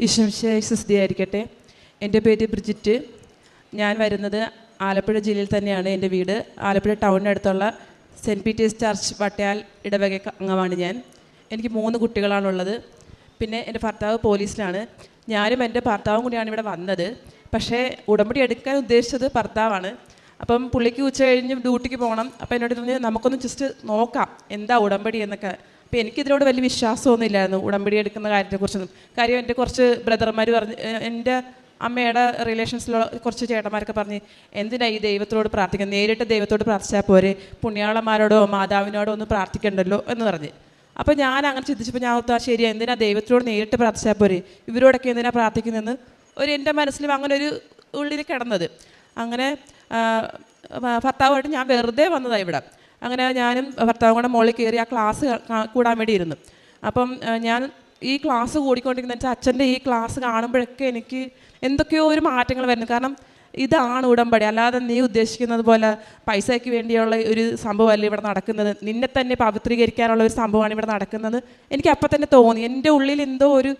ഈശ്വംശായി ആയിരിക്കട്ടെ എന്റെ പേര് ബ്രിജിറ്റ്. ഞാൻ വരുന്നത് ആലപ്പുഴ ജില്ലയിൽ തന്നെയാണ് എന്റെ വീട്. ആലപ്പുഴ ടൗണിനടുത്തുള്ള സെന്റ് പീറ്റേഴ്സ് ചർച്ച് വട്ടയാൽ ഇടവക അംഗമാണ് ഞാൻ. എനിക്ക് മൂന്ന് കുട്ടികളാണുള്ളത്. പിന്നെ എന്റെ ഭർത്താവ് പോലീസിലാണ്. ഞാനും എന്റെ ഭർത്താവും കൂടിയാണ് ഇവിടെ വന്നത്. പക്ഷേ ഉടമ്പടി എടുക്കാൻ ഉദ്ദേശിച്ചത് ഭർത്താവാണ്. അപ്പം പുള്ളിക്ക് ഉച്ച കഴിഞ്ഞ് ഡ്യൂട്ടിക്ക് പോകണം. അപ്പം എന്നോട് പറഞ്ഞു നമുക്കൊന്ന് ജസ്റ്റ് നോക്കാം. എന്താ ഉടമ്പടി? എന്നൊക്കെ അപ്പോൾ എനിക്കിതിനോട് വലിയ വിശ്വാസമൊന്നും ഇല്ലായിരുന്നു ഉടമ്പടി എടുക്കുന്ന കാര്യത്തെക്കുറിച്ചൊന്നും. കാര്യം എന്റെ കുറച്ച് ബ്രദർമാർ പറഞ്ഞ് എന്റെ അമ്മയുടെ റിലേഷൻസിലുള്ള കുറച്ച് ചേട്ടന്മാരൊക്കെ പറഞ്ഞ് എന്തിനാ ഈ ദൈവത്തോട് പ്രാർത്ഥിക്കുന്നത്? നേരിട്ട് ദൈവത്തോട് പ്രാർത്ഥിച്ചാൽ പോരെ. പുണ്യാളന്മാരോടോ മാതാവിനോടോ ഒന്ന് പ്രാർത്ഥിക്കണ്ടല്ലോ എന്ന് പറഞ്ഞ്. അപ്പോൾ ഞാൻ അങ്ങനെ ചിന്തിച്ചപ്പോൾ ഞാൻ ഒത്താ ശരി എന്തിനാ ദൈവത്തോട് നേരിട്ട് പ്രാർത്ഥിച്ചാൽ പോരെ? ഇവരോടൊക്കെ എന്തിനാ പ്രാർത്ഥിക്കുന്നതെന്ന് ഒരു എന്റെ മനസ്സിലും അങ്ങനെ ഒരു ഉള്ളിൽ കിടന്നത്. അങ്ങനെ ഭർത്താവായിട്ട് ഞാൻ വെറുതെ വന്നതാണ് ഇവിടെ. അങ്ങനെ ഞാനും ഭർത്താവും കൂടെ മുകളിൽ കയറി ആ ക്ലാസ് കൂടാൻ വേണ്ടി ഇരുന്നു. അപ്പം ഞാൻ ഈ ക്ലാസ് കൂടിക്കൊണ്ടിരിക്കുന്ന വെച്ചാൽ അച്ഛന്റെ ഈ ക്ലാസ് കാണുമ്പോഴൊക്കെ എനിക്ക് എന്തൊക്കെയോ ഒരു മാറ്റങ്ങൾ വരുന്നു. കാരണം ഇതാണ് ഉടമ്പടി. അല്ലാതെ നീ ഉദ്ദേശിക്കുന്നത് പോലെ പൈസയ്ക്ക് വേണ്ടിയുള്ള ഒരു സംഭവമല്ല ഇവിടെ നടക്കുന്നത്? നിന്നെ തന്നെ പവിത്രീകരിക്കാനുള്ള ഒരു സംഭവമാണ് ഇവിടെ നടക്കുന്നത്. എനിക്ക് അപ്പം തന്നെ തോന്നി. എന്റെ ഉള്ളിൽ എന്തോ ഒരു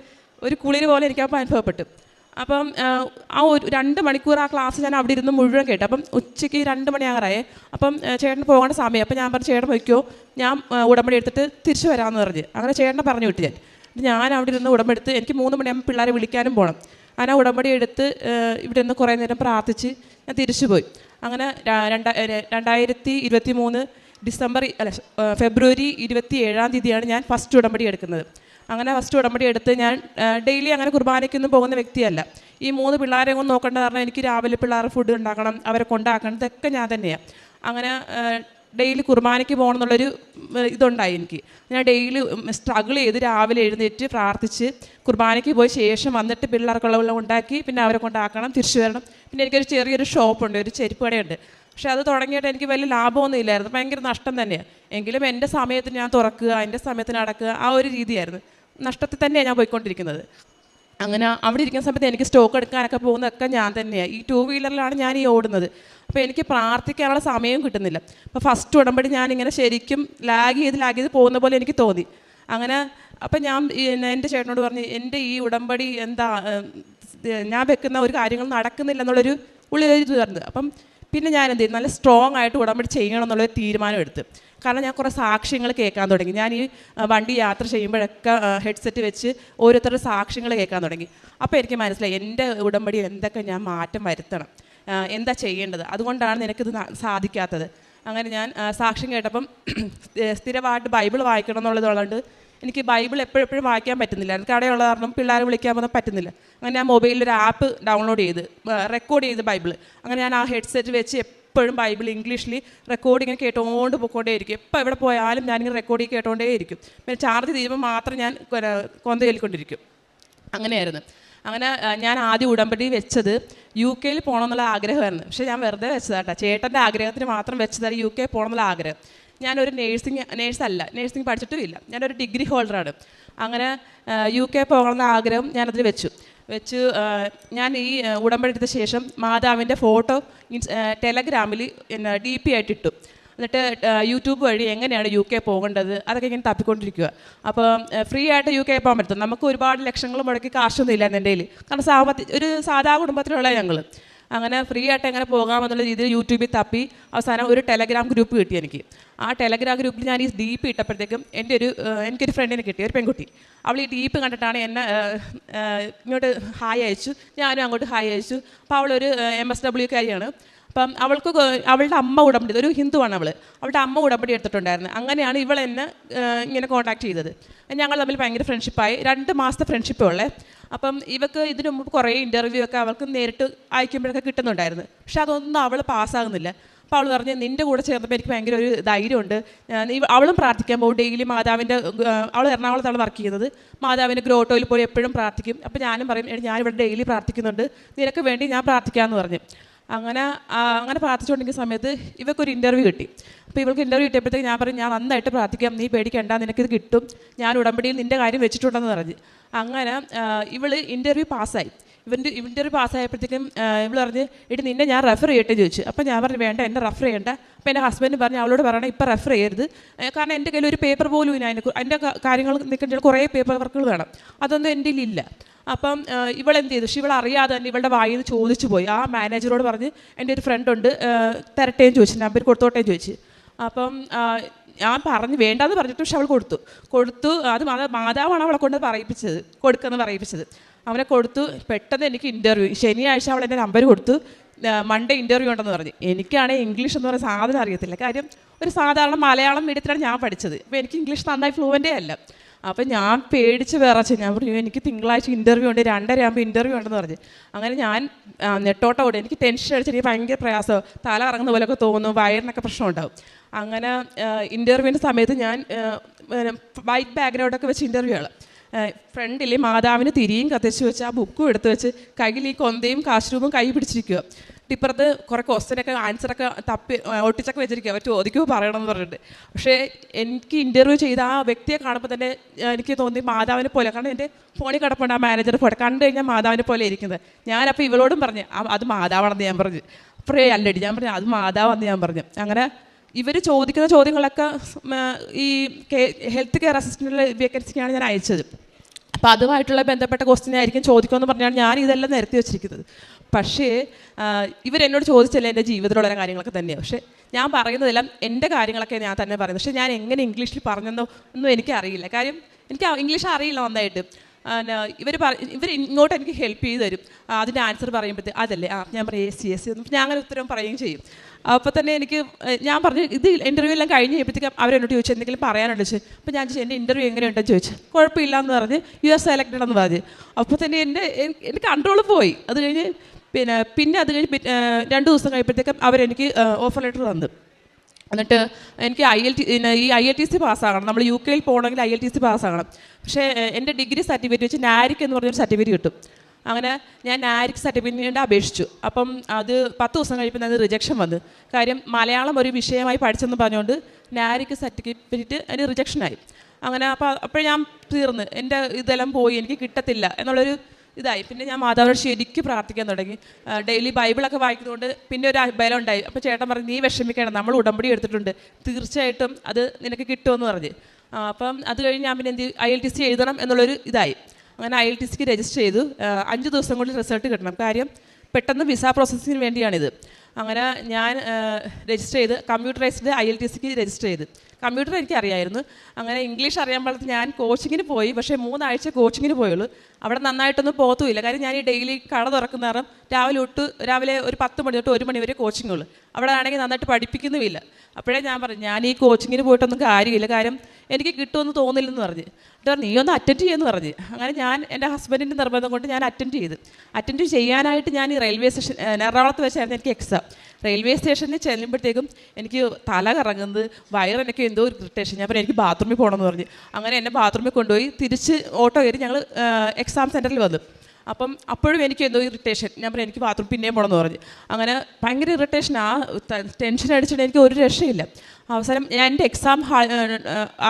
ഒരു കുളിര് പോലെ എനിക്ക് അനുഭവപ്പെട്ടു. അപ്പം ആ, ഒരു രണ്ട് മണിക്കൂർ ആ ക്ലാസ് ഞാൻ അവിടെ ഇരുന്ന് മുഴുവൻ കേട്ടു. അപ്പം ഉച്ചയ്ക്ക് രണ്ട് മണിയാകാറായേ. അപ്പം ചേട്ടൻ പോകേണ്ട സമയം. അപ്പം ഞാൻ പറഞ്ഞു ചേട്ടൻ വയ്ക്കോ. ഞാൻ ഉടമ്പടി എടുത്തിട്ട് തിരിച്ചു വരാമെന്ന് പറഞ്ഞ്. അങ്ങനെ ചേട്ടനെ പറഞ്ഞു വിട്ടു ഞാൻ. ഞാൻ അവിടെ ഇരുന്ന് ഉടമ്പെടുത്ത് എനിക്ക് മൂന്ന് മണിയാകുമ്പോൾ പിള്ളേരെ വിളിക്കാനും പോകണം അങ്ങനെ ഉടമ്പടി എടുത്ത് ഇവിടെ നിന്ന് കുറേ നേരം പ്രാർത്ഥിച്ച് ഞാൻ തിരിച്ചു പോയി. അങ്ങനെ രണ്ടാ രണ്ടായിരത്തി ഇരുപത്തി മൂന്ന് ഡിസംബർ അല്ല ഫെബ്രുവരി ഇരുപത്തി ഏഴാം തീയതിയാണ് ഞാൻ ഫസ്റ്റ് ഉടമ്പടി എടുക്കുന്നത്. അങ്ങനെ ഫസ്റ്റ് ഉടമ്പടി എടുത്ത് ഞാൻ ഡെയിലി അങ്ങനെ കുർബാനയ്ക്കൊന്നും പോകുന്ന വ്യക്തിയല്ല. ഈ മൂന്ന് പിള്ളേരെ ഒന്നും നോക്കേണ്ട കാരണം എനിക്ക് രാവിലെ പിള്ളേർ ഫുഡ് ഉണ്ടാക്കണം അവരെ കൊണ്ടാക്കണം ഇതൊക്കെ ഞാൻ തന്നെയാണ് അങ്ങനെ ഡെയിലി കുർബാനയ്ക്ക് പോകണം എന്നുള്ളൊരു ഇതുണ്ടായി എനിക്ക്. ഞാൻ ഡെയിലി സ്ട്രഗിൾ ചെയ്ത് രാവിലെ എഴുന്നേറ്റ് പ്രാർത്ഥിച്ച് കുർബാനയ്ക്ക് പോയ ശേഷം വന്നിട്ട് പിള്ളേർക്കുള്ള ഉണ്ടാക്കി പിന്നെ അവരെ കൊണ്ടാക്കണം തിരിച്ചു വരണം. പിന്നെ എനിക്കൊരു ചെറിയൊരു ഷോപ്പുണ്ട് ഒരു ചെരുപ്പ് കടയുണ്ട്. പക്ഷെ അത് തുടങ്ങിയിട്ട് എനിക്ക് വലിയ ലാഭമൊന്നും ഇല്ലായിരുന്നു. ഭയങ്കര നഷ്ടം തന്നെയാണ് എങ്കിലും എന്റെ സമയത്തിന് ഞാൻ തുറക്കുക എന്റെ സമയത്തിന് അടക്കുക ആ ഒരു രീതിയായിരുന്നു. നഷ്ടത്തിൽ തന്നെയാണ് ഞാൻ പോയിക്കൊണ്ടിരിക്കുന്നത്. അങ്ങനെ അവിടെ ഇരിക്കുന്ന സമയത്ത് എനിക്ക് സ്റ്റോക്ക് എടുക്കാനൊക്കെ പോകുന്നതൊക്കെ ഞാൻ തന്നെയാണ് ഈ ടൂ വീലറിലാണ് ഞാൻ ഈ ഓടുന്നത്. അപ്പോൾ എനിക്ക് പ്രാർത്ഥിക്കാനുള്ള സമയവും കിട്ടുന്നില്ല. അപ്പോൾ ഫസ്റ്റ് ഉടമ്പടി ഞാനിങ്ങനെ ശരിക്കും ലാഗ് ചെയ്ത് ലാഗ് ചെയ്ത് പോകുന്ന പോലെ എനിക്ക് തോന്നി. അങ്ങനെ അപ്പം ഞാൻ എന്റെ ചേട്ടനോട് പറഞ്ഞു എന്റെ ഈ ഉടമ്പടി എന്താ ഞാൻ വെക്കുന്ന ഒരു കാര്യങ്ങൾ നടക്കുന്നില്ല എന്നുള്ളൊരു ഉള്ളിലൊരു ഇത് വരുന്നത് അപ്പം പിന്നെ ഞാൻ എന്ത് ചെയ്തു? നല്ല സ്ട്രോങ് ആയിട്ട് ഉടമ്പടി ചെയ്യണം എന്നുള്ളൊരു തീരുമാനം എടുത്ത്. കാരണം ഞാൻ കുറേ സാക്ഷ്യങ്ങൾ കേൾക്കാൻ തുടങ്ങി. ഞാൻ ഈ വണ്ടി യാത്ര ചെയ്യുമ്പോഴൊക്കെ ഹെഡ്സെറ്റ് വെച്ച് ഓരോരുത്തരുടെ സാക്ഷ്യങ്ങൾ കേൾക്കാൻ തുടങ്ങി. അപ്പോൾ എനിക്ക് മനസ്സിലായി എന്റെ ഉടമ്പടിയിൽ എന്തൊക്കെ ഞാൻ മാറ്റം വരുത്തണം? എന്താ ചെയ്യേണ്ടത്? അതുകൊണ്ടാണ് നിനക്കിത് സാധിക്കാത്തത്. അങ്ങനെ ഞാൻ സാക്ഷ്യം കേട്ടപ്പം സ്ഥിരമായിട്ട് ബൈബിൾ വായിക്കണം എന്നുള്ളതുകൊണ്ട് എനിക്ക് ബൈബിൾ എപ്പോഴെപ്പോഴും വായിക്കാൻ പറ്റുന്നില്ല. എനിക്ക് കടയുള്ള കാരണം പിള്ളേരെ വിളിക്കാൻ പോകാൻ പറ്റുന്നില്ല. അങ്ങനെ ഞാൻ മൊബൈലിൽ ഒരു ആപ്പ് ഡൗൺലോഡ് ചെയ്ത് റെക്കോർഡ് ചെയ്ത് ബൈബിൾ. അങ്ങനെ ഞാൻ ആ ഹെഡ്സെറ്റ് വെച്ച് എപ്പോഴും ബൈബിൾ ഇംഗ്ലീഷിൽ റെക്കോർഡിങ് കേട്ടുകൊണ്ട് പോയിക്കൊണ്ടേയിരിക്കും. എപ്പോൾ എവിടെ പോയാലും ഞാനിങ്ങനെ റെക്കോർഡിങ് കേട്ടുകൊണ്ടേയിരിക്കും പിന്നെ ചാർജ് ചെയ്യുമ്പോൾ മാത്രം ഞാൻ കൊര- കൊന്ത ചൊല്ലിക്കൊണ്ടിരിക്കും അങ്ങനെയായിരുന്നു. അങ്ങനെ ഞാൻ ആദ്യം ഉടമ്പടി വെച്ചത് യു കെയിൽ പോകണമെന്നുള്ള ആഗ്രഹമായിരുന്നു. പക്ഷേ ഞാൻ വെറുതെ വെച്ചതാട്ടോ. ചേട്ടന്റെ ആഗ്രഹത്തിന് മാത്രം വെച്ചതാണ് യു കെ പോകണമെന്നുള്ള ആഗ്രഹം. ഞാനൊരു നേഴ്സിംഗ് നേഴ്സല്ല നേഴ്സിംഗ് പഠിച്ചിട്ടുമില്ല. ഞാനൊരു ഡിഗ്രി ഹോൾഡറാണ്. അങ്ങനെ യു കെ പോകണമെന്ന ആഗ്രഹം ഞാനതിൽ വെച്ചു. വെച്ച് ഞാൻ ഈ ഉടമ്പടി എടുത്ത ശേഷം മാതാവിന്റെ ഫോട്ടോ ടെലഗ്രാമിൽ ഡി പി ആയിട്ട് ഇട്ടു. എന്നിട്ട് യൂട്യൂബ് വഴി എങ്ങനെയാണ് യു കെ പോകേണ്ടത്? അതൊക്കെ ഇങ്ങനെ തപ്പിക്കൊണ്ടിരിക്കുക അപ്പോൾ ഫ്രീ ആയിട്ട് യു കെ പോകാൻ പറ്റും. നമുക്ക് ഒരുപാട് ലക്ഷങ്ങൾ മുടക്കി കാശൊന്നും ഇല്ല എന്റെ കയ്യിൽ കാരണം സാമ്പത്തിക ഒരു സാധാ കുടുംബത്തിലുള്ള ഞങ്ങൾ അങ്ങനെ ഫ്രീ ആയിട്ട് എങ്ങനെ പോകാമെന്നുള്ള രീതിയിൽ യൂട്യൂബിൽ തപ്പി അവസാനം ഒരു ടെലഗ്രാം ഗ്രൂപ്പ് കിട്ടി എനിക്ക്. ആ ടെലഗ്രാം ഗ്രൂപ്പിൽ ഞാൻ ഈ ഡീപ്പ് ഇട്ടപ്പോഴത്തേക്കും എന്റെ ഒരു എനിക്കൊരു ഫ്രണ്ടിനെ കിട്ടി ഒരു പെൺകുട്ടി. അവൾ ഈ ഡീപ്പ് കണ്ടിട്ടാണ് എന്നെ ഇങ്ങോട്ട് ഹായ് അയച്ചു. ഞാനും അങ്ങോട്ട് ഹായ് അയച്ചു. അപ്പോൾ അവളൊരു എം എസ് ഡബ്ല്യു കാരിയാണ്. അപ്പം അവൾക്ക് അവളുടെ അമ്മ ഉടമ്പടി ഒരു ഹിന്ദുവാണ് അവൾ അവളുടെ അമ്മ ഉടമ്പടി എടുത്തിട്ടുണ്ടായിരുന്നു. അങ്ങനെയാണ് ഇവൾ എന്നെ ഇങ്ങനെ കോൺടാക്ട് ചെയ്തത്. ഞങ്ങൾ തമ്മിൽ ഭയങ്കര ഫ്രണ്ട്ഷിപ്പായി രണ്ട് മാസത്തെ ഫ്രണ്ട്ഷിപ്പേ ഉള്ളേ. അപ്പം ഇവക്ക് ഇതിനു മുമ്പ് കുറേ ഇന്റർവ്യൂ ഒക്കെ അവൾക്ക് നേരിട്ട് അയക്കുമ്പോഴൊക്കെ കിട്ടുന്നുണ്ടായിരുന്നു. പക്ഷെ അതൊന്നും അവൾ പാസ്സാകുന്നില്ല അപ്പോൾ അവൾ പറഞ്ഞ് നിന്റെ കൂടെ ചേർന്നപ്പോൾ എനിക്ക് ഭയങ്കര ഒരു ധൈര്യമുണ്ട്. ഞാൻ അവളും പ്രാർത്ഥിക്കാൻ പോകും. ഡെയിലി മാതാവിന്റെ അവൾ എറണാകുളത്താണ് വർക്ക് ചെയ്യുന്നത്. മാതാവിന്റെ ഗ്രോട്ടോയിൽ പോയി എപ്പോഴും പ്രാർത്ഥിക്കും. അപ്പോൾ ഞാനും പറയും "എടി, ഞാനിവിടെ ഡെയിലി പ്രാർത്ഥിക്കുന്നുണ്ട്. നിനക്ക് വേണ്ടി ഞാൻ പ്രാർത്ഥിക്കാമെന്ന് പറഞ്ഞു. അങ്ങനെ അങ്ങനെ പ്രാർത്ഥിച്ചുകൊണ്ടിരിക്കുന്ന സമയത്ത് ഇവക്കൊരു ഇന്റർവ്യൂ കിട്ടി. അപ്പോൾ ഇവൾക്ക് ഇന്റർവ്യൂ കിട്ടിയപ്പോഴത്തേക്ക് ഞാൻ പറഞ്ഞു ഞാൻ നന്നായിട്ട് പ്രാർത്ഥിക്കാം. നീ പേടിക്കണ്ട നിനക്കിത് കിട്ടും. ഞാൻ ഉടമ്പടിയിൽ നിന്റെ കാര്യം വെച്ചിട്ടുണ്ടെന്ന് പറഞ്ഞു. അങ്ങനെ ഇവൾ ഇന്റർവ്യൂ പാസ്സായി ഇവന്റെ ഇവന്റെ ഒരു പാസ്സായപ്പോഴത്തേക്കും ഇവൾ പറഞ്ഞ് ഇട്ട് നിന്നെ ഞാൻ റെഫർ ചെയ്യട്ടെ ചോദിച്ചു. അപ്പോൾ ഞാൻ പറഞ്ഞു വേണ്ട എന്നെ റെഫർ ചെയ്യണ്ട. അപ്പോൾ എന്റെ ഹസ്ബൻഡ് പറഞ്ഞു അവളോട് പറയണം ഇപ്പം റെഫർ ചെയ്യരുത്. കാരണം എന്റെ കയ്യിൽ ഒരു പേപ്പർ പോലും ഇല്ല അതിനെ. അതിന്റെ കാര്യങ്ങൾ നിൽക്കേണ്ട കുറേ പേപ്പർ വർക്കുകൾ വേണം. അതൊന്നും എന്റെ ഇല്ല. അപ്പം ഇവളെന്ത് ചെയ്തു? പക്ഷെ ഇവൾ അറിയാതെ തന്നെ ഇവളുടെ വായിൽ നിന്ന് ചോദിച്ചു പോയി. ആ മാനേജറോട് പറഞ്ഞ് എന്റെ ഒരു ഫ്രണ്ട് ഉണ്ട് ആ, തരട്ടേന്ന് ചോദിച്ചു. നമ്പർ കൊടുത്തോട്ടേന്ന് ചോദിച്ചു. അപ്പം ഞാൻ പറഞ്ഞു വേണ്ടാന്ന് പറഞ്ഞിട്ട് പക്ഷെ അവൾ കൊടുത്തു. കൊടുത്തു അത് മാതാ മാതാവാണ് അവളെ കൊണ്ട് പറയിപ്പിച്ചത് കൊടുക്കുന്നത് പറയിപ്പിച്ചത്. അവനെ കൊടുത്തു പെട്ടെന്ന് എനിക്ക് ഇന്റർവ്യൂ ശനിയാഴ്ച അവൾ എന്റെ നമ്പർ കൊടുത്തു മൺഡേ ഇന്റർവ്യൂ ഉണ്ടെന്ന് പറഞ്ഞു. എനിക്കാണെങ്കിൽ ഇംഗ്ലീഷ് എന്ന് പറയുന്ന സാധനം അറിയത്തില്ല. കാര്യം ഒരു സാധാരണ മലയാളം മീഡിയത്തിലാണ് ഞാൻ പഠിച്ചത്. അപ്പോൾ എനിക്ക് ഇംഗ്ലീഷ് നന്നായി ഫ്ലുവന്റേ അല്ല. അപ്പം ഞാൻ പേടിച്ച് വിറച്ച് ഞാൻ പറഞ്ഞു എനിക്ക് തിങ്കളാഴ്ച ഇന്റർവ്യൂ ഉണ്ട് രണ്ടര ആകുമ്പോൾ ഇന്റർവ്യൂ ഉണ്ടെന്ന് പറഞ്ഞു. അങ്ങനെ ഞാൻ നെട്ടോട്ട ഓടി. എനിക്ക് ടെൻഷൻ അടിച്ച് എനിക്ക് ഭയങ്കര പ്രയാസം. തല ഇറങ്ങുന്ന പോലെയൊക്കെ തോന്നും വയറിനൊക്കെ പ്രശ്നം ഉണ്ടാവും. അങ്ങനെ ഇന്റർവ്യൂവിന്റെ സമയത്ത് ഞാൻ വൈറ്റ് ബാക്ക്ഗ്രൗണ്ടൊക്കെ വെച്ച് ഇന്റർവ്യൂ ആണ് ഫ്രണ്ടിൽ മാതാവിന് തിരിയും കത്തിച്ച് വെച്ച് ആ ബുക്കും എടുത്ത് വെച്ച് കയ്യിൽ ഈ കൊന്തയും കാശ്രൂമും കൈ പിടിച്ചിരിക്കുക ഇപ്പുറത്ത് കുറേ ക്വസ്റ്റ്യനൊക്കെ ആൻസറൊക്കെ തപ്പി ഒട്ടിച്ചൊക്കെ വെച്ചിരിക്കുക അവർ ചോദിക്കുമോ പറയണമെന്ന് പറഞ്ഞിട്ട്. പക്ഷേ എനിക്ക് ഇന്റർവ്യൂ ചെയ്ത ആ വ്യക്തിയെ കാണുമ്പോൾ തന്നെ എനിക്ക് തോന്നി മാതാവിനെ പോലെ. കാരണം എന്റെ ഫോണിൽ കിടപ്പുണ്ട് ആ മാനേജർ ഫോട്ടോ കണ്ടു കഴിഞ്ഞാൽ മാതാവിനെ പോലെ ഇരിക്കുന്നത്. ഞാനപ്പോൾ ഇവളോടും പറഞ്ഞു അത് മാതാവാണെന്ന് ഞാൻ പറഞ്ഞു. അപ്പറേ അല്ലടി ഞാൻ പറഞ്ഞു അത് മാതാവാണെന്ന് ഞാൻ പറഞ്ഞു. അങ്ങനെ ഇവർ ചോദിക്കുന്ന ചോദ്യങ്ങളൊക്കെ ഈ ഹെൽത്ത് കെയർ അസിസ്റ്റന്റിലെ വേക്കൻസിക്കാണ് ഞാൻ അയച്ചത്. അപ്പോൾ അതുമായിട്ടുള്ള ബന്ധപ്പെട്ട ക്വസ്റ്റ്യൻ ആയിരിക്കും ചോദിക്കുമെന്ന് പറഞ്ഞാൽ ഞാൻ ഇതെല്ലാം നിരത്തി വെച്ചിരിക്കുന്നത്. പക്ഷേ ഇവരെന്നോട് ചോദിച്ചല്ലേ എന്റെ ജീവിതത്തിലുള്ള കാര്യങ്ങളൊക്കെ തന്നെയാണ് പക്ഷേ ഞാൻ പറയുന്നതെല്ലാം എന്റെ കാര്യങ്ങളൊക്കെ ഞാൻ തന്നെ പറയുന്നത് പക്ഷേ ഞാൻ എങ്ങനെ ഇംഗ്ലീഷിൽ പറഞ്ഞെന്നോ ഒന്നും എനിക്കറിയില്ല. കാര്യം എനിക്ക് ഇംഗ്ലീഷ് അറിയില്ല നന്നായിട്ട്. ഇവർ പറ ഇവർ ഇങ്ങോട്ട് എനിക്ക് ഹെൽപ്പ് ചെയ്ത് തരും. അതിന്റെ ആൻസർ പറയുമ്പോഴത്തേ അതല്ലേ? ആ ഞാൻ പറയും എസ് സി എസ് സി ഞാൻ അങ്ങനെ ഉത്തരം പറയുകയും ചെയ്യും. അപ്പോൾ തന്നെ എനിക്ക് ഞാൻ പറഞ്ഞു ഇത് ഇന്റർവ്യൂ എല്ലാം കഴിഞ്ഞ് കഴിയുമ്പോഴത്തേക്കും അവരെന്നോട് ചോദിച്ചു എന്തെങ്കിലും പറയാനുണ്ട്? ചോദിച്ചു അപ്പോൾ ഞാൻ ചോദിച്ചു എന്റെ ഇന്റർവ്യൂ എങ്ങനെയുണ്ടെന്ന് ചോദിച്ചു കുഴപ്പമില്ല എന്ന് പറഞ്ഞ് യു എസ് സെലക്റ്റഡ് എന്ന് പറഞ്ഞു. അപ്പോൾ തന്നെ എന്റെ എനിക്ക് കൺട്രോൾ പോയി. അത് കഴിഞ്ഞ് പിന്നെ പിന്നെ അത് കഴിഞ്ഞ് രണ്ട് ദിവസം കഴിയുമ്പോഴത്തേക്കും അവരെനിക്ക് ഓഫർ ലെറ്റർ തന്നു. എന്നിട്ട് എനിക്ക് I L T E I L T C പാസ്സാകണം നമ്മൾ യു കെയിൽ പോകണമെങ്കിൽ ഐ എൽ ടി സി പാസ്സാകണം പക്ഷേ എന്റെ ഡിഗ്രി സർട്ടിഫിക്കറ്റ് വെച്ച് നാരിക് എന്ന് പറഞ്ഞൊരു സർട്ടിഫിക്കറ്റ് കിട്ടും. അങ്ങനെ ഞാൻ നാരിക് സർട്ടിഫിക്കറ്റിന് അപേക്ഷിച്ചു. അപ്പം അത് പത്ത് ദിവസം കഴിയുമ്പോൾ അത് റിജക്ഷൻ വന്നു. കാര്യം മലയാളം ഒരു വിഷയമായി പഠിച്ചെന്ന് പറഞ്ഞുകൊണ്ട് നാരിക് സർട്ടിഫിക്കറ്റ് അതിന് റിജക്ഷനായി അങ്ങനെ അപ്പോൾ അപ്പോൾ ഞാൻ തീർന്ന്. എന്റെ ഇതെല്ലാം പോയി. എനിക്ക് കിട്ടത്തില്ല. എന്നുള്ളൊരു ഇതായി. പിന്നെ ഞാൻ മാതാവിനോട് ശരിക്കും പ്രാർത്ഥിക്കാൻ തുടങ്ങി. ഡെയിലി ബൈബിളൊക്കെ വായിക്കുന്നതുകൊണ്ട് പിന്നെ ഒരു ബലം ഉണ്ടായി അപ്പോൾ ചേട്ടൻ പറഞ്ഞു നീ വിഷമിക്കണം നമ്മൾ ഉടമ്പടി എടുത്തിട്ടുണ്ട്. തീർച്ചയായിട്ടും അത് നിനക്ക് കിട്ടുമെന്ന് പറഞ്ഞ്. അപ്പം അത് കഴിഞ്ഞ് ഞാൻ പിന്നെ എന്ത് ഐ എൽ ടി സി എഴുതണം എന്നുള്ളൊരു ഇതായി. അങ്ങനെ ഐ എൽ ടി സിക്ക് രജിസ്റ്റർ ചെയ്തു. അഞ്ച് ദിവസം കൊണ്ട് റിസൾട്ട് കിട്ടണം. കാര്യം പെട്ടെന്ന് വിസ പ്രോസസ്സിങ്ങിന് വേണ്ടിയാണിത്. അങ്ങനെ ഞാൻ രജിസ്റ്റർ ചെയ്ത് കമ്പ്യൂട്ടറൈസ്ഡ് ഐ എൽ ടി സിക്ക് രജിസ്റ്റർ ചെയ്ത്. കമ്പ്യൂട്ടർ എനിക്ക് അറിയായിരുന്നു അങ്ങനെ ഇംഗ്ലീഷ് അറിയാൻ പാടത്ത് ഞാൻ കോച്ചിങ്ങിന് പോയി. പക്ഷേ മൂന്നാഴ്ച കോച്ചിങ്ങിന് പോയുള്ളൂ. അവിടെ നന്നായിട്ടൊന്നും പോകത്തുമില്ല. കാര്യം ഞാൻ ഈ ഡെയിലി കട തുറക്കുന്ന നേരം രാവിലെ ഒട്ട് രാവിലെ ഒരു പത്ത് മണി തൊട്ട് ഒരു മണി വരെ കോച്ചിങ് ഉള്ളൂ. അവിടെ ആണെങ്കിൽ നന്നായിട്ട് പഠിപ്പിക്കുന്നുമില്ല. അപ്പോഴേ ഞാൻ പറഞ്ഞു ഞാൻ ഈ കോച്ചിങ്ങിന് പോയിട്ടൊന്നും കാര്യമില്ല. കാര്യം എനിക്ക് കിട്ടുമെന്ന് തോന്നില്ലെന്ന് പറഞ്ഞ്. എന്നിട്ട് നീ ഒന്ന് അറ്റൻഡ് ചെയ്യുമെന്ന് പറഞ്ഞ്. അങ്ങനെ ഞാൻ എന്റെ ഹസ്ബൻഡിന്റെ നിർബന്ധം കൊണ്ട് ഞാൻ അറ്റൻഡ് ചെയ്ത്. അറ്റൻഡ് ചെയ്യാനായിട്ട് ഞാൻ ഈ റെയിൽവേ സ്റ്റേഷൻ എറണാകുളത്ത് വെച്ചായിരുന്നു എനിക്ക് എക്സാം റെയിൽവേ സ്റ്റേഷനിൽ ചെല്ലുമ്പോഴത്തേക്കും എനിക്ക് തല കറങ്ങുന്നത് വയറിനൊക്കെ എന്തോ ഒരു ഇറിറ്റേഷൻ ഞാൻ പറഞ്ഞു എനിക്ക് ബാത്റൂമിൽ പോകണമെന്ന് പറഞ്ഞു. അങ്ങനെ എന്നെ ബാത്റൂമിൽ കൊണ്ടുപോയി തിരിച്ച് ഓട്ടോ കയറി ഞങ്ങൾ എക്സാം സെന്ററിൽ വന്നു. അപ്പം അപ്പോഴും എനിക്ക് എന്തോ ഇറിറ്റേഷൻ ഞാൻ പറഞ്ഞു എനിക്ക് ബാത്റൂം പിന്നെയും പോകണമെന്ന് പറഞ്ഞു. അങ്ങനെ ഭയങ്കര ഇറിറ്റേഷൻ ആ ടെൻഷൻ അടിച്ചിട്ട് എനിക്ക് ഒരു രക്ഷയില്ല. അവസാനം ഞാൻ എന്റെ എക്സാം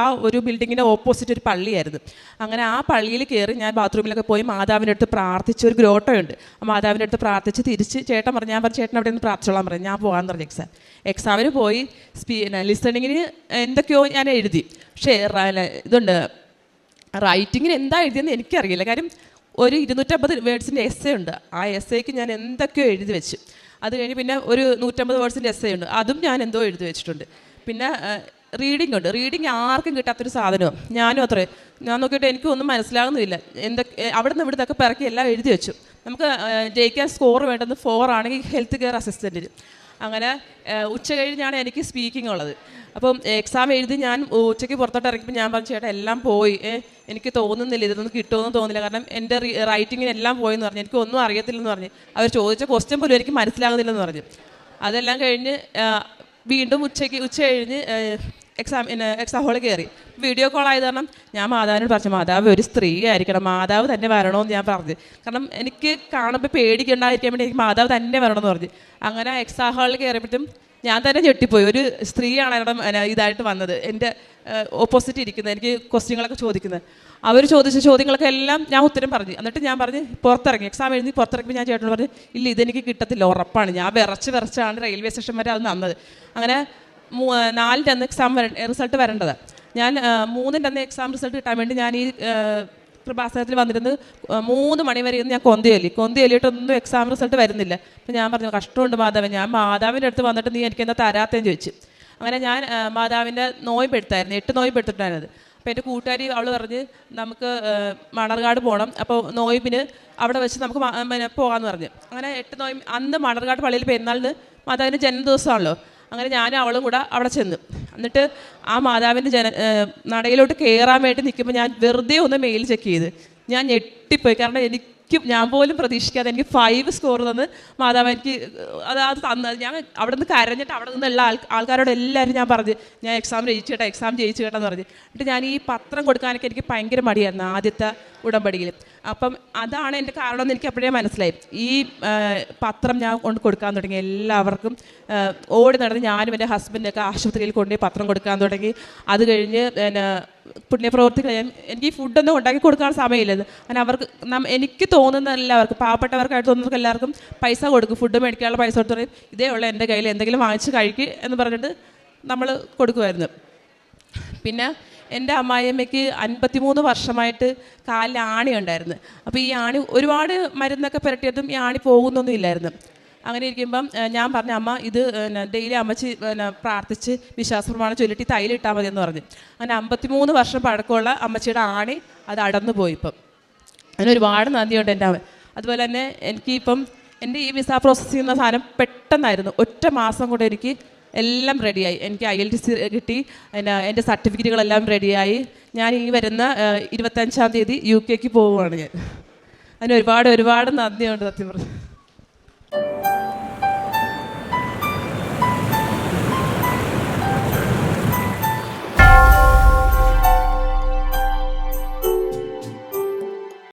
ആ ഒരു ബിൽഡിങ്ങിന്റെ ഓപ്പോസിറ്റ് ഒരു പള്ളിയായിരുന്നു. അങ്ങനെ ആ പള്ളിയിൽ കയറി ഞാൻ ബാത്റൂമിലൊക്കെ പോയി മാതാവിന്റെ അടുത്ത് പ്രാർത്ഥിച്ച് ഒരു ഗ്രോട്ടോയുണ്ട്. ആ മാതാവിന്റെ അടുത്ത് പ്രാർത്ഥിച്ച് തിരിച്ച് ചേട്ടൻ പറഞ്ഞു ഞാൻ പറഞ്ഞു ചേട്ടൻ അവിടെ നിന്ന് പ്രാർത്ഥിച്ചോളാൻ പറഞ്ഞു. ഞാൻ പോകാൻ പറഞ്ഞു എക്സാം എക്സാമിന് പോയി സ്പീ ലിസണിങ്ങിന് എന്തൊക്കെയോ ഞാൻ എഴുതി. പക്ഷേ ഇതുണ്ട്. റൈറ്റിങ്ങിന് എന്താ എഴുതിയെന്ന് എനിക്കറിയില്ല. കാര്യം ഒരു ഇരുന്നൂറ്റമ്പത് വേർഡ്സിന്റെ എസ് ഉണ്ട്. ആ എസ് എക്ക് ഞാൻ എന്തൊക്കെയോ എഴുതി വെച്ചു. അത് കഴിഞ്ഞ് പിന്നെ ഒരു നൂറ്റമ്പത് വേർഡ്സിന്റെ എസ് ഉണ്ട്. അതും ഞാൻ എന്തോ എഴുതി വെച്ചിട്ടുണ്ട്. പിന്നെ റീഡിംഗ് ഉണ്ട്. റീഡിംഗ് ആർക്കും കിട്ടാത്തൊരു സാധനവും ഞാനും അത്രേ. ഞാൻ നോക്കിയിട്ട് എനിക്കൊന്നും മനസ്സിലാകുന്നില്ല എന്തൊക്കെ അവിടെ നിന്ന് ഇവിടുന്നൊക്കെ പിറക്കി എല്ലാം എഴുതി വെച്ചു. നമുക്ക് ജയിക്കാൻ സ്കോർ വേണ്ടത് ഫോർ ആണെങ്കിൽ ഹെൽത്ത് കെയർ അസിസ്റ്റന്റിന് അങ്ങനെ ഉച്ച കഴിഞ്ഞാണ് എനിക്ക് സ്പീക്കിംഗ് ഉള്ളത്. അപ്പം എക്സാം എഴുതി ഞാൻ ഉച്ചയ്ക്ക് പുറത്തോട്ട് ഇറങ്ങിയപ്പോൾ ഞാൻ പറഞ്ഞു ചേട്ടാ എല്ലാം പോയി. എനിക്ക് തോന്നുന്നില്ല ഇതൊന്നും കിട്ടുമെന്ന് തോന്നില്ല കാരണം എന്റെ റൈറ്റിങ്ങിന് എല്ലാം പോയെന്ന് പറഞ്ഞു. എനിക്ക് ഒന്നും അറിയത്തില്ലെന്ന് പറഞ്ഞു. അവർ ചോദിച്ച ക്വസ്റ്റ്യൻ പോലും എനിക്ക് മനസ്സിലാകുന്നില്ലെന്ന് പറഞ്ഞു. അതെല്ലാം കഴിഞ്ഞ് വീണ്ടും ഉച്ചയ്ക്ക് ഉച്ച കഴിഞ്ഞ് എക്സാം എക്സാം ഹോളിൽ കയറി. വീഡിയോ കോൾ ആയത് കാരണം ഞാൻ മാതാവിനോട് പറഞ്ഞു മാതാവ് ഒരു സ്ത്രീ ആയിരിക്കണം. മാതാവ് തന്നെ വരണമെന്ന് ഞാൻ പറഞ്ഞു. കാരണം എനിക്ക് കാണുമ്പോൾ പേടിക്കണ്ടായിരിക്കാൻ വേണ്ടി എനിക്ക് മാതാവ് തന്നെ വരണമെന്ന് പറഞ്ഞു. അങ്ങനെ എക്സാം ഹാളിൽ കയറിയപ്പോഴത്തും ഞാൻ തന്നെ ഞെട്ടിപ്പോയി. ഒരു സ്ത്രീയാണ് അവിടെ ഇതായിട്ട് വന്നത്. എന്റെ ഓപ്പോസിറ്റ് ഇരിക്കുന്നത്. എനിക്ക് ക്വസ്റ്റ്യങ്ങളൊക്കെ ചോദിക്കുന്നത്. അവർ ചോദിച്ച ചോദ്യങ്ങളൊക്കെ എല്ലാം ഞാൻ ഉത്തരം പറഞ്ഞു. എന്നിട്ട് ഞാൻ പറഞ്ഞ് പുറത്തിറങ്ങി. എക്സാം എഴുതി പുറത്തിറങ്ങി ഞാൻ ചേട്ടനോട് പറഞ്ഞു ഇല്ല ഇതെനിക്ക് കിട്ടത്തില്ല. ഉറപ്പാണ്. ഞാൻ വിറച്ച് വിറച്ചാണ് റെയിൽവേ സ്റ്റേഷൻ വരെ അത് നന്നത് അങ്ങനെ നാലിന്റെ അന്ന് എക്സാം റിസൾട്ട് വരേണ്ടത്. ഞാൻ മൂന്നിന്റെ അന്ന് എക്സാം റിസൾട്ട് കിട്ടാൻ വേണ്ടി ഞാൻ ഈ കൃപാസനത്തിൽ വന്നിരുന്ന് മൂന്ന് മണി വരെ ഇരുന്ന് ഞാൻ കൊന്തി ചൊല്ലി കൊന്തി ചൊല്ലിയിട്ടൊന്നും എക്സാം റിസൾട്ട് വരുന്നില്ല. അപ്പം ഞാൻ പറഞ്ഞു കഷ്ടമുണ്ട് മാതാവ്. ഞാൻ മാതാവിന്റെ അടുത്ത് വന്നിട്ട് നീ എനിക്ക് എന്താ തരാത്തേന്ന് ചോദിച്ചു. അങ്ങനെ ഞാൻ മാതാവിന്റെ നോയമ്പ് എടുത്തായിരുന്നു എട്ട് നോയമ്പ് എടുത്തിട്ടായിരുന്നത് അപ്പോൾ എന്റെ കൂട്ടുകാരി അവൾ പറഞ്ഞ് നമുക്ക് മണർകാട് പോകണം അപ്പോൾ നോയമ്പിന് അവിടെ വെച്ച് നമുക്ക് പോകാമെന്ന് പറഞ്ഞു. അങ്ങനെ എട്ട് നോയമ്പ് അന്ന് മണർകാട് പള്ളിയിൽ പെരുന്നാളിന് മാതാവിന്റെ ജന്മദിവസമാണല്ലോ. അങ്ങനെ ഞാനും അവളും കൂടെ അവിടെ ചെന്നു. എന്നിട്ട് ആ മാതാവിന്റെ ജന നടയിലോട്ട് കയറാൻ വേണ്ടി നിൽക്കുമ്പോൾ ഞാൻ വെറുതെ ഒന്ന് മെയിൽ ചെക്ക് ചെയ്ത്. ഞാൻ ഞെട്ടിപ്പോയി. കാരണം എനിക്ക് ഞാൻ പോലും പ്രതീക്ഷിക്കാതെ എനിക്ക് ഫൈവ് സ്കോർ തന്ന് മാതാവ് എനിക്ക് അത് അത് തന്നത് ഞാൻ അവിടെ നിന്ന് കരഞ്ഞിട്ട് അവിടെ നിന്നുള്ള ആൾ ആൾക്കാരോട് എല്ലാവരും ഞാൻ പറഞ്ഞു ഞാൻ എക്സാം ജയിച്ചു കേട്ടോ എക്സാം ജയിച്ചു കേട്ടോ എന്ന് പറഞ്ഞു. എന്നിട്ട് ഞാൻ ഈ പത്രം കൊടുക്കാനൊക്കെ എനിക്ക് ഭയങ്കര മടിയായിരുന്നു ആദ്യത്തെ ഉടമ്പടിയിൽ. അപ്പം അതാണ് എന്റെ കാരണം എനിക്ക് അപ്പോഴേ മനസ്സിലായി. ഈ പത്രം ഞാൻ കൊണ്ട് കൊടുക്കാൻ തുടങ്ങി. എല്ലാവർക്കും ഓടി നടന്ന് ഞാനും എന്റെ ഹസ്ബൻഡൊക്കെ ആശുപത്രിയിൽ കൊണ്ടുപോയി പത്രം കൊടുക്കാൻ തുടങ്ങി. അത് കഴിഞ്ഞ് പിന്നെ പുണ്യപ്രവർത്തികൾ എനിക്ക് ഫുഡൊന്നും ഉണ്ടാക്കി കൊടുക്കാൻ സമയമില്ലെന്ന് അങ്ങനെ അവർക്ക് എനിക്ക് തോന്നുന്ന എല്ലാവർക്കും പാവപ്പെട്ടവർക്കായിട്ട് തോന്നുന്നവർക്ക് എല്ലാവർക്കും പൈസ കൊടുക്കും ഫുഡ് മേടിക്കാനുള്ള പൈസ കൊടുത്തു പറയും ഇതേ ഉള്ള എന്റെ കയ്യിൽ എന്തെങ്കിലും വാങ്ങിച്ച് കഴിക്കുക എന്ന് പറഞ്ഞിട്ട് നമ്മൾ കൊടുക്കുമായിരുന്നു. പിന്നെ എന്റെ അമ്മായിയമ്മയ്ക്ക് അൻപത്തിമൂന്ന് വർഷമായിട്ട് കാലിൽ ആണി ഉണ്ടായിരുന്നു. അപ്പോൾ ഈ ആണി ഒരുപാട് മരുന്നൊക്കെ പുരട്ടിയതും ഈ ആണി പോകുന്നൊന്നും ഇല്ലായിരുന്നു. അങ്ങനെ ഇരിക്കുമ്പം ഞാൻ പറഞ്ഞ അമ്മ ഇത് ഡെയിലി അമ്മച്ചി പിന്നെ പ്രാർത്ഥിച്ച് വിശ്വാസപ്രമാണം ചൊല്ലിട്ട് തൈലിട്ടാൽ മതി എന്ന് പറഞ്ഞു. അങ്ങനെ അമ്പത്തിമൂന്ന് വർഷം പഴക്കമുള്ള അമ്മച്ചിയുടെ ആണി അത് അടന്നു പോയി ഇപ്പം. അതിന് ഒരുപാട് നന്ദിയുണ്ട് എന്റെ അവൻ അതുപോലെ തന്നെ എനിക്ക് ഇപ്പം എന്റെ ഈ വിസ പ്രോസസ്സ് ചെയ്യുന്ന സാധനം പെട്ടെന്നായിരുന്നു. ഒറ്റ മാസം കൊണ്ട് എനിക്ക് എല്ലാം റെഡിയായി എനിക്ക് ഐ എൽ ടി സി കിട്ടി. പിന്നെ എന്റെ സർട്ടിഫിക്കറ്റുകളെല്ലാം റെഡിയായി ഞാൻ ഈ വരുന്ന ഇരുപത്തഞ്ചാം തീയതി യു കെക്ക് പോവുകയാണ് ഞാൻ. അതിന് ഒരുപാട് ഒരുപാട് നന്ദിയുണ്ട് സത്യം പറഞ്ഞു